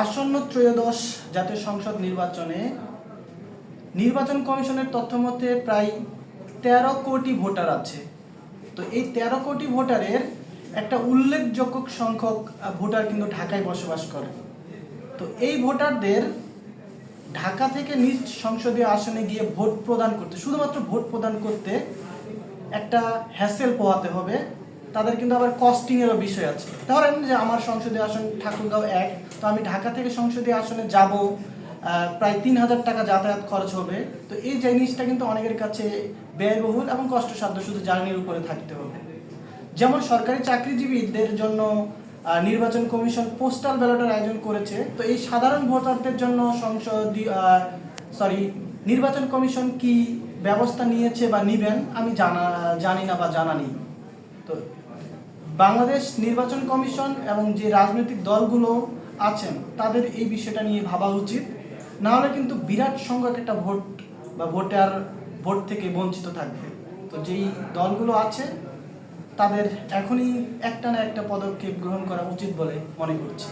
আসন্ন ত্রয়োদশ জাতীয় সংসদ নির্বাচনে নির্বাচন কমিশনের তথ্য মতে প্রায় তেরো কোটি ভোটার আছে। তো এই তেরো কোটি ভোটারের একটা উল্লেখযোগ্য সংখ্যক ভোটার কিন্তু ঢাকায় বসবাস করে। তো এই ভোটারদের ঢাকা থেকে নিজ সংসদীয় আসনে গিয়ে ভোট প্রদান করতে, শুধুমাত্র ভোট প্রদান করতে একটা হ্যাসেল পোহাতে হবে। তাদের কিন্তু আবার কস্টিংয়েরও বিষয় আছে। ধরেন যে আমার সংসদীয় আসন, ঠাকুরগাঁও এক, তো আমি ঢাকা থেকে সংসদীয় আসনে যাব প্রায় তিন হাজার টাকা যাতায়াত খরচ হবে। তো এই জিনিসটা কিন্তু অনেকের কাছে ব্যয়বহুল এবং কষ্টসাধ্য, শুধু জার্নির উপরে থাকতে হবে। যেমন সরকারি চাকরিজীবীদের জন্য নির্বাচন কমিশন পোস্টাল ব্যালটের আয়োজন করেছে। তো এই সাধারণ ভোটারদের জন্য সংসদীয় সরি নির্বাচন কমিশন কি ব্যবস্থা নিয়েছে বা নিবেন, আমি জানা, জানি না বা জানা নেই। তো বাংলাদেশ নির্বাচন কমিশন এবং যে রাজনৈতিক দলগুলো আছেন, তাদের এই বিষয়টা নিয়ে ভাবা উচিত। না হলে কিন্তু বিরাট সংখ্যক একটা ভোট বা ভোটার ভোট থেকে বঞ্চিত থাকবে। তো যেই দলগুলো আছে, তাদের এখনই একটা না একটা পদক্ষেপ গ্রহণ করা উচিত বলে মনে করছি।